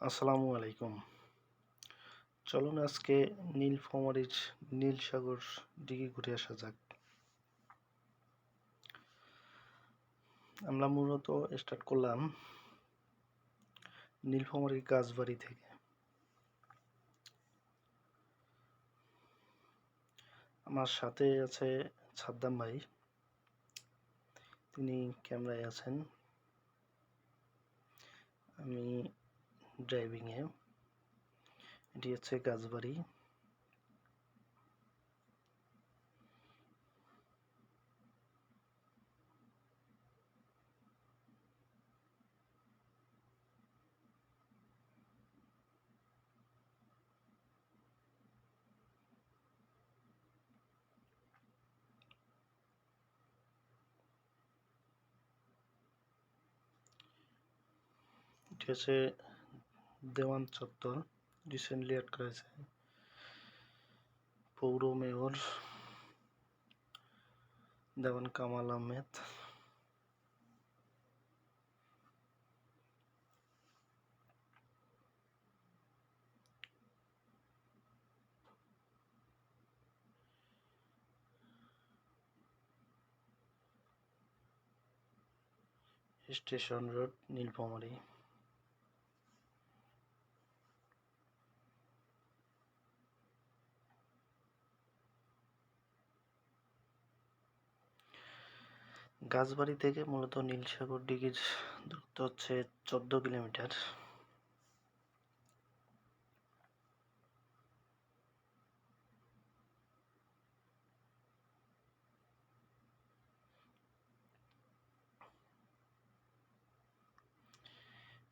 আসসালামু আলাইকুম। চলুন আজকে নীলফামারীর নীল সাগর দিকে ঘুরে আসা যাক। আমরা মূলত স্টার্ট করলাম নীলফামারীর গাছবাড়ি থেকে। আমার সাথে আছে সাদ্দাম ভাই। তিনি ক্যামেরায় আছেন। আমি ড্রাইভিংয়ে এটি হচ্ছে গাছবাড়ি। এটি হচ্ছে দেওয়ান চত্বর রিসেন্টলি অ্যাড করা হয়েছে পৌর mayor Dewan Kamal Ahmed. Station road Nilphamari. Gachbari থেকে মূলত নীলসাগর ডিগির দূরত্ব হচ্ছে চোদ্দ কিলোমিটার।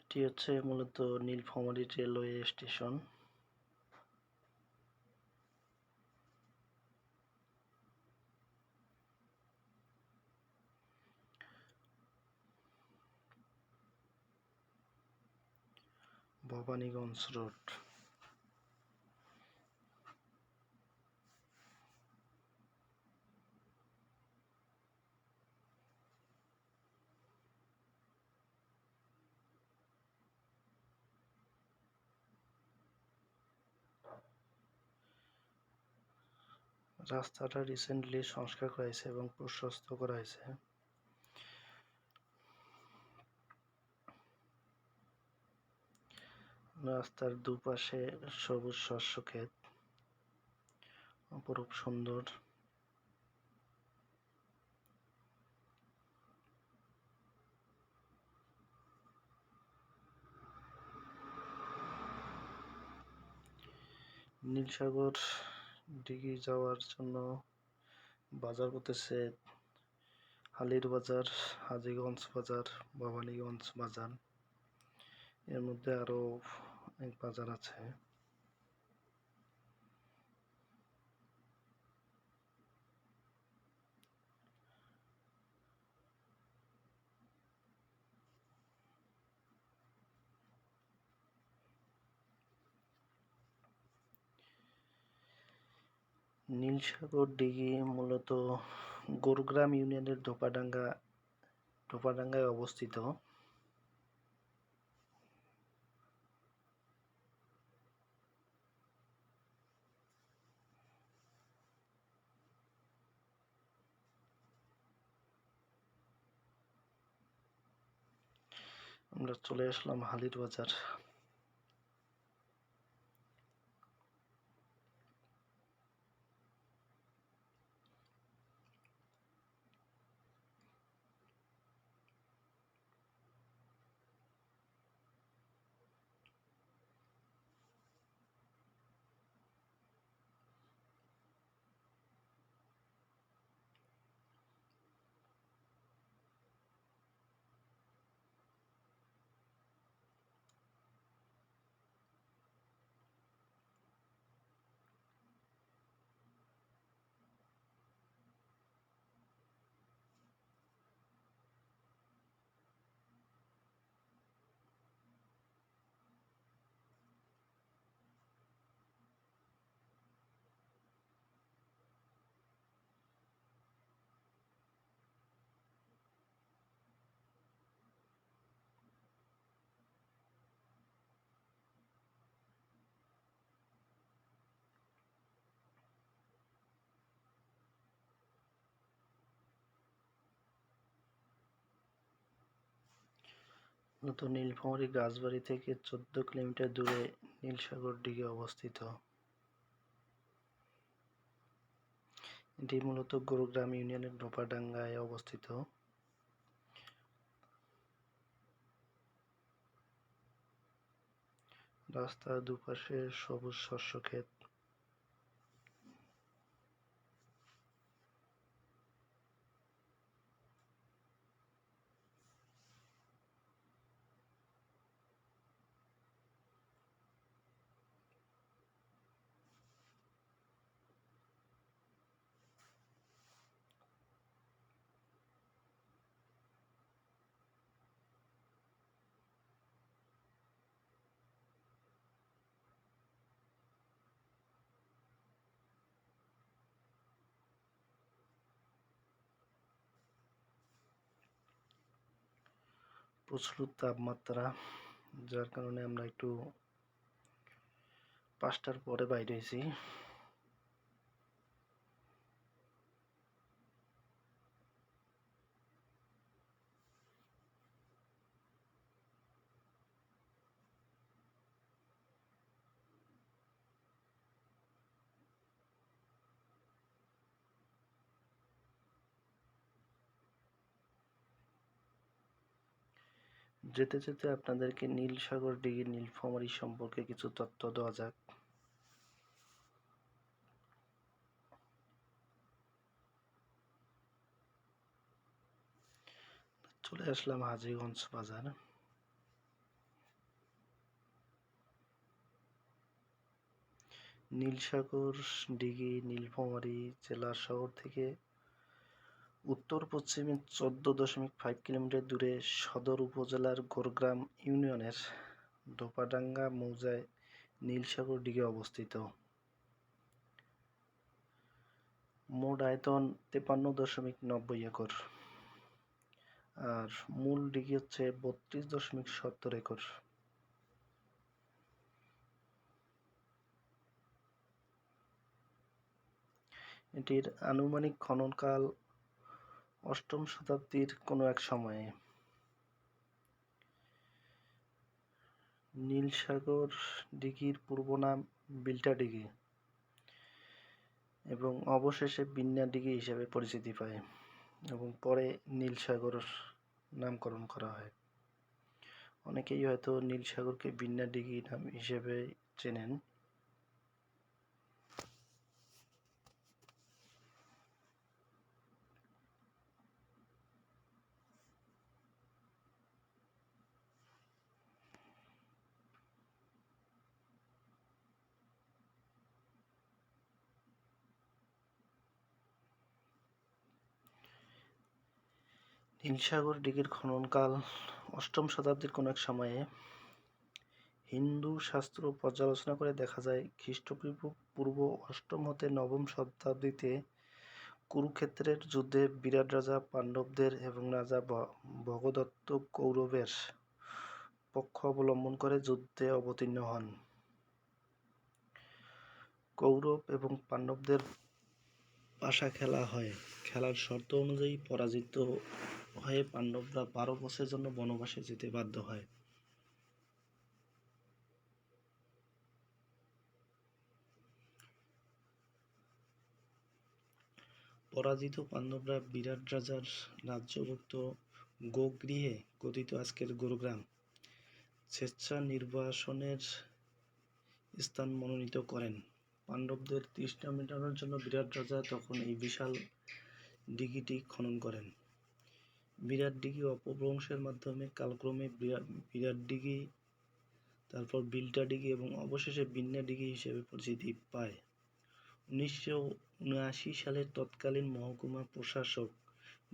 এটি হচ্ছে মূলত Nilphamari railway station. Bhabaniganj road. রাস্তাটা রিসেন্টলি সংস্কার করা হয়েছে এবং প্রশস্ত করা হয়েছে। রাস্তার দুপাশে সবুজ শস্য ক্ষেত, অপরূপ সুন্দর। নীলসাগর দিঘি যাওয়ার জন্য বাজার করতেছে হালির বাজার, হাজিগঞ্জ বাজার, ভবানীগঞ্জ বাজার। এর মধ্যে আরও অনেক বাজার আছে। নীলসাগর দিঘি মূলত গোরগ্রাম ইউনিয়নের ধোপাডাঙ্গা ধোপাডাঙ্গায় অবস্থিত। আমরা চলে আসলাম হালির বাজার। নতুন নীলফামারী গাছবাড়ি থেকে চোদ্দ কিলোমিটার দূরে নীলসাগর দিঘি অবস্থিত। এটি মূলত গুরুগ্রাম ইউনিয়নের ডোপাডাঙ্গায় অবস্থিত। রাস্তার দুপাশে সবুজ শস্য ক্ষেত প্রচুর তাপমাত্রা যার কারণে আমরা একটু পাঁচটার পরে বাইরে হয়েছি। যেতে যেতে আপনাদেরকে নীল সাগর ডিঘি নীলফামারী সম্পর্কে কিছু তথ্য দেওয়া যাক। চলে আসলাম হাজিগঞ্জ বাজার। নীলসাগর ডিঘি নীলফামারী জেলা শহর থেকে উত্তর পশ্চিমে চোদ্দ দশমিক ফাইভ কিলোমিটার দূরে সদর উপজেলার গোরগ্রাম ইউনিয়নের ডোপাডাঙ্গা মৌজায় নীলসাগর ডিগে অবস্থিত। মোট আয়তন তেপান্ন দশমিক নব্বই একর। আর মূল ডিগি হচ্ছে বত্রিশ দশমিক সত্তর একর। এটির আনুমানিক খননকাল অষ্টম শতাব্দীর কোনো এক সময়ে নীলসাগর দিঘির পূর্ব নাম বিল্টা দিঘি এবং অবশেষে বিন্যা দিঘি হিসেবে পরিচিতি পায় এবং পরে নীলসাগর নামকরণ করা হয়। অনেকেই হয়তো নীলসাগরকে বিন্যা দিঘি নাম হিসেবে চেনেন। নীলসাগর দিঘির খননকাল অষ্টম শতাব্দীর কোন এক সময়ে হিন্দু শাস্ত্র পর্যালোচনা করে দেখা যায়, খ্রিস্টপূর্ব, পূর্ব অষ্টম হতে নবম শতাব্দীতে কুরুক্ষেত্রের যুদ্ধে বিরাট রাজা পাণ্ডবদের এবং রাজা ভগদত্ত কৌরবের পক্ষ অবলম্বন করে যুদ্ধে অবতীর্ণ হন। কৌরব এবং পাণ্ডবদের পাশা খেলা হয়। খেলার শর্ত অনুযায়ী পরাজিত হয়ে পাণ্ডবরা বারো বছরের জন্য বনবাসে যেতে বাধ্য হয়। পরাজিত পাণ্ডবরা বিরাট রাজার রাজ্যভুক্ত গোগৃহে কথিত আজকের গুরুগ্রাম। স্বেচ্ছা নির্বাসনের স্থান মনোনীত করেন। পাণ্ডবদের তৃষ্ণা মেটানোর জন্য বিরাট রাজা তখন এই বিশাল দিঘিটি খনন করেন। বিরাট দিঘি অপভ্রংশের মাধ্যমে কালক্রমে বিরাট দিঘি তারপর বিল্টা দিঘি এবং অবশেষে বিন্যা দিঘি হিসেবে পরিচিতি পায়। উনিশশো উনআশি সালের তৎকালীন মহকুমা প্রশাসক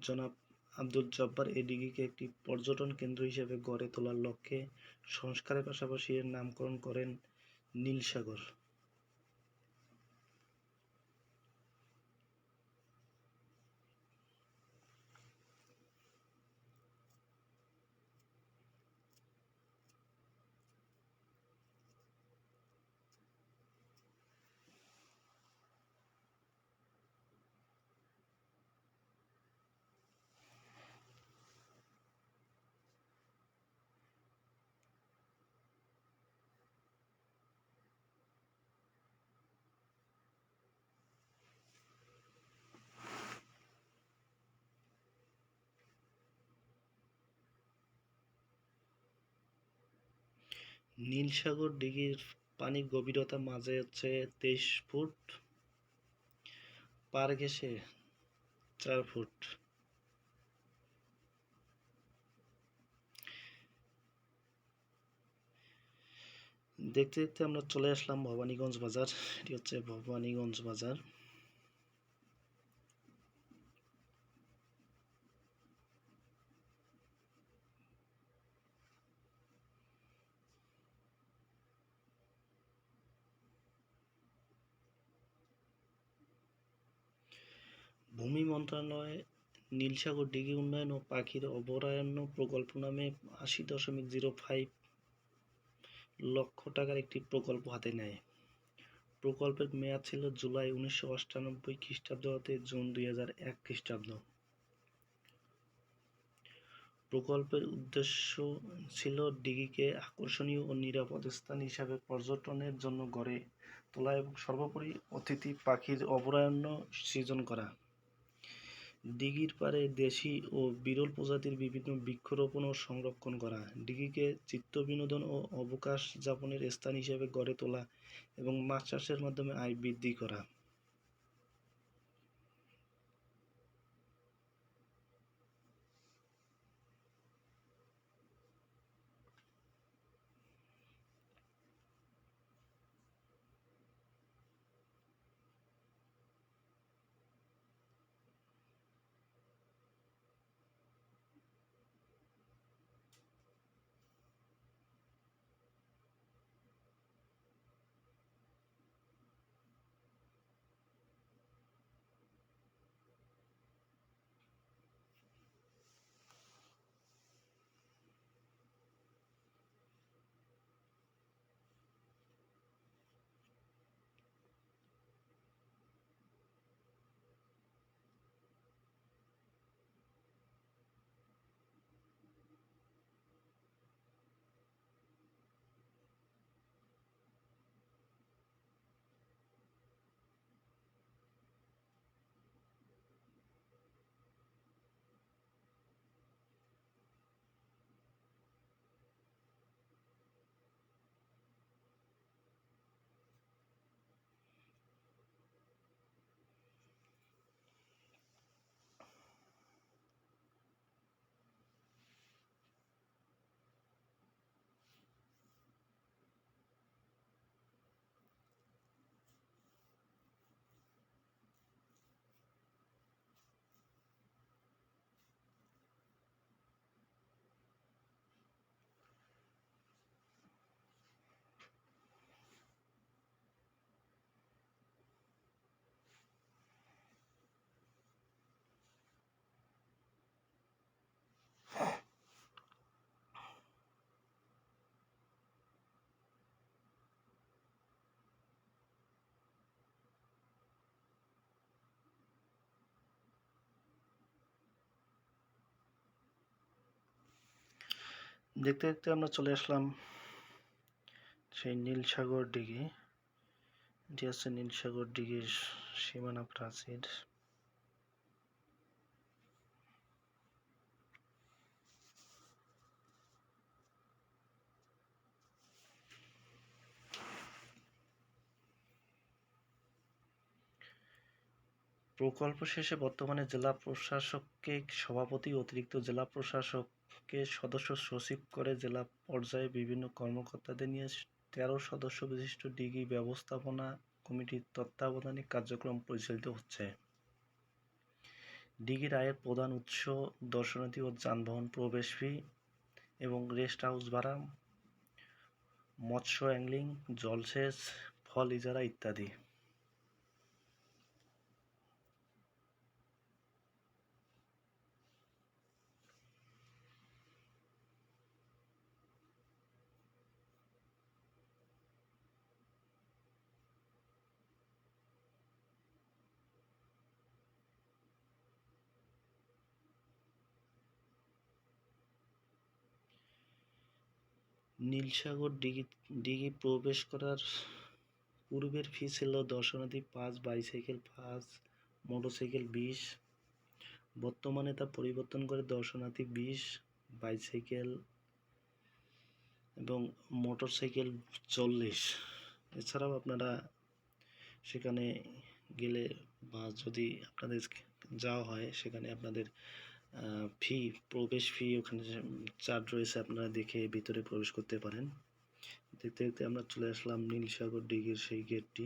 জনাব আব্দুল জব্বার এই দিঘিকে একটি পর্যটন কেন্দ্র হিসেবে গড়ে তোলার লক্ষ্যে সংস্কারের পাশাপাশি এর নামকরণ করেন নীলসাগর। নীলসাগর দিঘির পানির গভীরতা মাঝে হচ্ছে তেইশ ফুট। পার ঘেঁষে চার ফুট। দেখতে দেখতে আমরা চলে আসলাম ভবানীগঞ্জ বাজার। এটি হচ্ছে ভবানীগঞ্জ বাজার। মন্ত্রণালয়, নীলসাগর দিঘি উন্নয়ন ও পাখির অভয়ারণ্য প্রকল্প নামে আশি দশমিক জিরো ফাইভ লক্ষ টাকার একটি প্রকল্প হাতে নেয়। প্রকল্পের মেয়াদ ছিল জুলাই উনিশশো অষ্টানব্বই খ্রিস্টাব্দ হতে জুন দুই হাজার এক খ্রিস্টাব্দ। প্রকল্পের উদ্দেশ্য ছিল ডিগিকে আকর্ষণীয় ও নিরাপদ স্থান হিসাবে পর্যটনের জন্য গড়ে তোলা এবং সর্বোপরি অতিথি পাখির অভয়ারণ্য সৃজন করা। দিঘির পাড়ে দেশি ও বিরল প্রজাতির বিভিন্ন বৃক্ষরোপণ ও সংরক্ষণ করা। দিঘিকে চিত্ত বিনোদন ও অবকাশ যাপনের স্থান হিসেবে গড়ে তোলা এবং মাছ চাষের মাধ্যমে আয় বৃদ্ধি করা। দেখতে দেখতে আমরা চলে আসলাম সেই নীলসাগর দিঘি। এটি হচ্ছে নীলসাগর দিঘির সীমানা প্রাচীর। প্রকল্প শেষে বর্তমানে জেলা প্রশাসককে সভাপতি অতিরিক্ত জেলা প্রশাসককে সদস্য সচিব করে জেলা পর্যায়ে বিভিন্ন কর্মকর্তাদের নিয়ে তেরো সদস্য বিশিষ্ট ডিগ্রি ব্যবস্থাপনা কমিটির তত্ত্বাবধানে কার্যক্রম পরিচালিত হচ্ছে। ডিগির আয়ের প্রধান উৎস দর্শনার্থী ও যানবাহন প্রবেশ ফি এবং রেস্ট হাউস ভাড়া, মৎস্য অ্যাংলিং জলসেচ, ফল ইজারা ইত্যাদি। নীলসাগর দিঘি দিঘি প্রবেশ করার পূর্বের ফি ছিল দর্শনার্থী পাঁচ বাইসাইকেল পাঁচ মোটরসাইকেল বিশ। বর্তমানে তা পরিবর্তন করে দর্শনার্থী বিশ বাইসাইকেল এবং মোটরসাইকেল চল্লিশ। এছাড়াও আপনারা সেখানে গেলে বা যদি আপনাদের যাওয়া হয়, সেখানে আপনাদের ফি, প্রবেশ ফি ওখানে চার্জ রয়েছে, আপনারা দেখে ভিতরে প্রবেশ করতে পারেন। দেখতে দেখতে আমরা চলে আসলাম নীলসাগর ডিগের সেই গেটটি।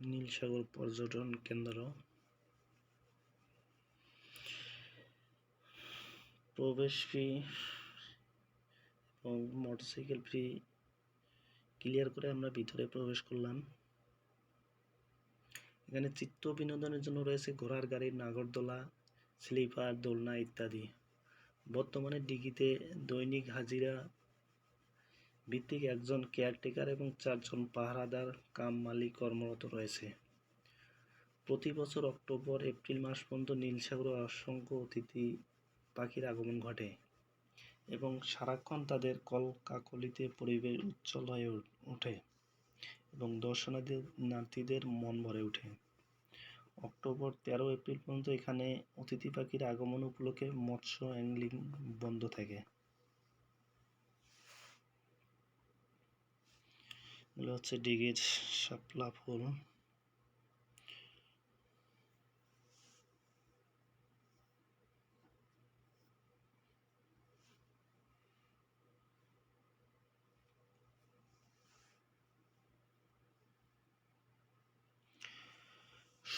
নীলসাগর পর্যটন কেন্দ্র। প্রবেশ ফি এবং মোটরসাইকেল ফি ক্লিয়ার করে আমরা ভিতরে প্রবেশ করলাম। এখানে চিত্ত বিনোদনের জন্য রয়েছে ঘোড়ার গাড়ি নাগরদোলা, স্লিপার, দোলনা ইত্যাদি। বর্তমানে ডিগিতে দৈনিক হাজিরা ভিত্তিক একজন কেয়ারটেকার এবং চারজন পাহারাদার কাম মালিক কর্মরত রয়েছে। প্রতি বছর অক্টোবর এপ্রিল মাস পর্যন্ত নীলসাগরে অসংখ্য অতিথি পাখির আগমন ঘটে এবং সারাক্ষণ তাদের কলকাকলিতে পরিবেশ উজ্জ্বল হয়ে ওঠে এবং দর্শনার্থীদের মন ভরে ওঠে অক্টোবর তেরো এপ্রিল পর্যন্ত এখানে অতিথি পাখির আগমন উপলক্ষে মৎস্য অ্যাংলিং বন্ধ থাকে। এগুলো হচ্ছে ডিগির শাপলা ফুল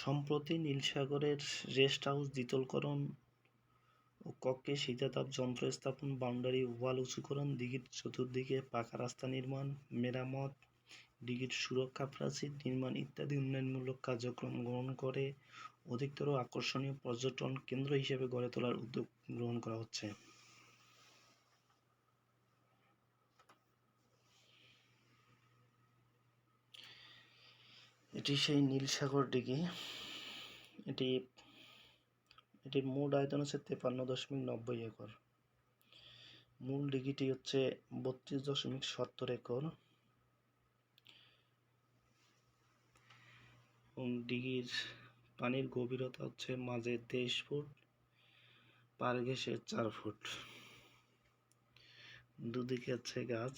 সম্প্রতি নীলসাগরের রেস্ট হাউস দ্বিতলকরণ ও কক্ষে শীতাতাপ যন্ত্র স্থাপন বাউন্ডারি ওয়াল উঁচুকরণ দিঘির চতুর্দিকে পাকা রাস্তা নির্মাণ, মেরামত দিঘির সুরক্ষা প্রাচীর নির্মাণ ইত্যাদি উন্নয়নমূলক কার্যক্রম গ্রহণ করে অধিকতর আকর্ষণীয় পর্যটন কেন্দ্র হিসেবে গড়ে তোলার উদ্যোগ গ্রহণ করা হচ্ছে। এটি সেই নীলসাগর ডিঘি এটি এটির মোট আয়তন হচ্ছে তেপান্ন দশমিক নব্বই একর। মূল ডিঘিটি হচ্ছে বত্রিশ দশমিক সত্তর একর। ডিঘির পানির গভীরতা হচ্ছে মাঝে তেইশ ফুট, পার ঘেসে চার ফুট। দুদিকে হচ্ছে গাছ,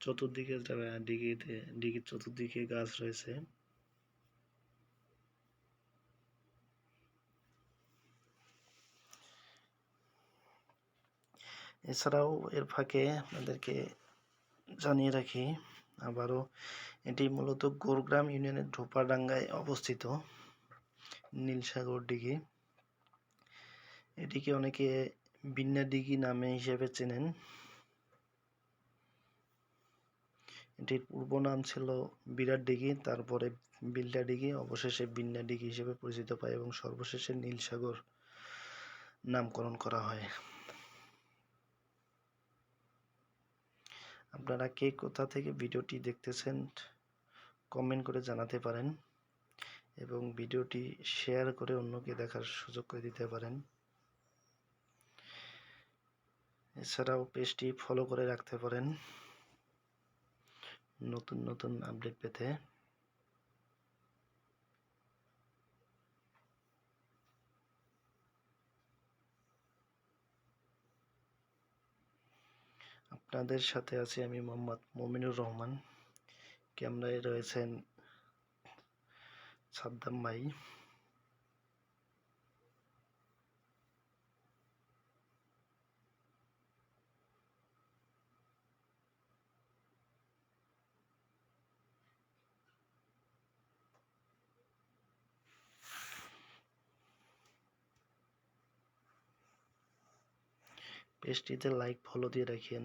চতুর্দিকে ডিঘিতে ডিঘির চতুর্দিকে গাছ রয়েছে। এছাড়াও এর ফাঁকে আপনাদেরকে জানিয়ে রাখি, আবারও এটি মূলত গোরগ্রাম ইউনিয়নের ঢোপাডাঙ্গায় অবস্থিত নীলসাগর ডিঘি। এটিকে অনেকে বিন্যা ডিঘি নামে হিসেবে চেনেন। এটির পূর্ব নাম ছিল বিরাট ডিঘি, তারপরে বিল্লা ডিঘি, অবশেষে বিন্যা ডিঘি হিসেবে পরিচিত পায় এবং সর্বশেষে নীলসাগর নামকরণ করা হয়। আপনারা কে কোথা থেকে ভিডিওটি দেখতেছেন কমেন্ট করে জানাতে পারেন এবং ভিডিওটি শেয়ার করে অন্যকে দেখার সুযোগ করে দিতে পারেন। এছাড়াও পেজটি ফলো করে রাখতে পারেন। নতুন নতুন আপডেট পেতে। আপনাদের সাথে আছি আমি মোহাম্মদ মমিনুর রহমান। ক্যামেরায় রয়েছেন সাদ্দাম ভাই। পেজটিতে লাইক ফলো দিয়ে রাখেন।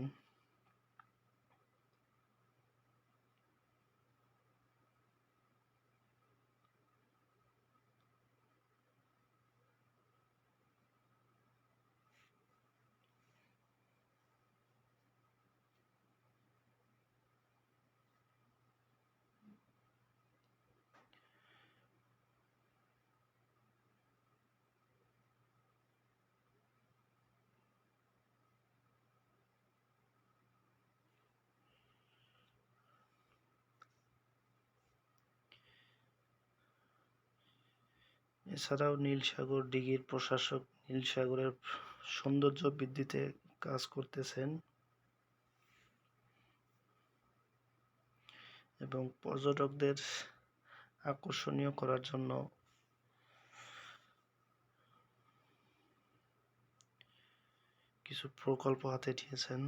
এছাড়াও নীলসাগর দিঘির প্রশাসক নীলসাগরের সৌন্দর্য বৃদ্ধিতে কাজ করতেছেন। এবং পর্যটকদের আকর্ষণীয় করার জন্য কিছু প্রকল্প হাতে নিয়েছেন।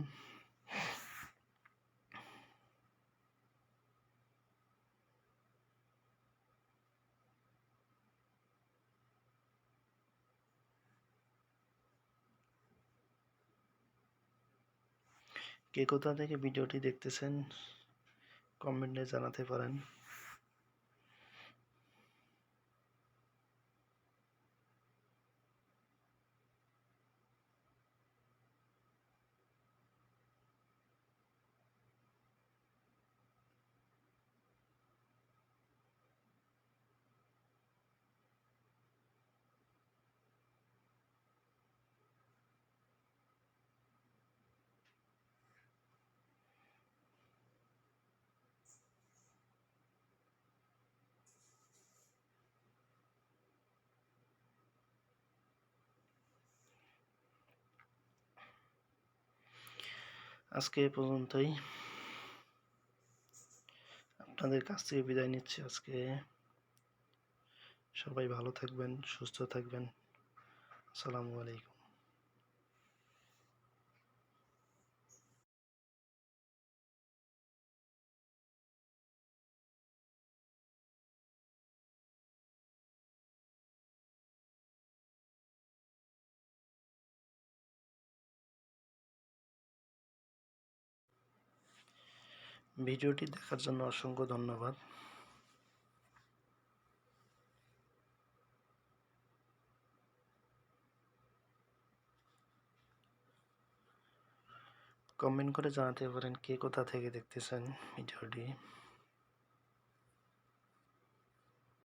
কে কোথা থেকে ভিডিওটি দেখতেছেন কমেন্টে জানাতে পারেন। আজকে এ পর্যন্তই। আপনাদের কাছ থেকে বিদায় নিচ্ছি আজকে। সবাই ভালো থাকবেন, সুস্থ থাকবেন। আসসালামু আলাইকুম। ভিডিওটি দেখার জন্য অসংখ্য ধন্যবাদ। কমেন্ট করে জানাতে পারেন কে কোথা থেকে দেখতেছেন ভিডিওটি।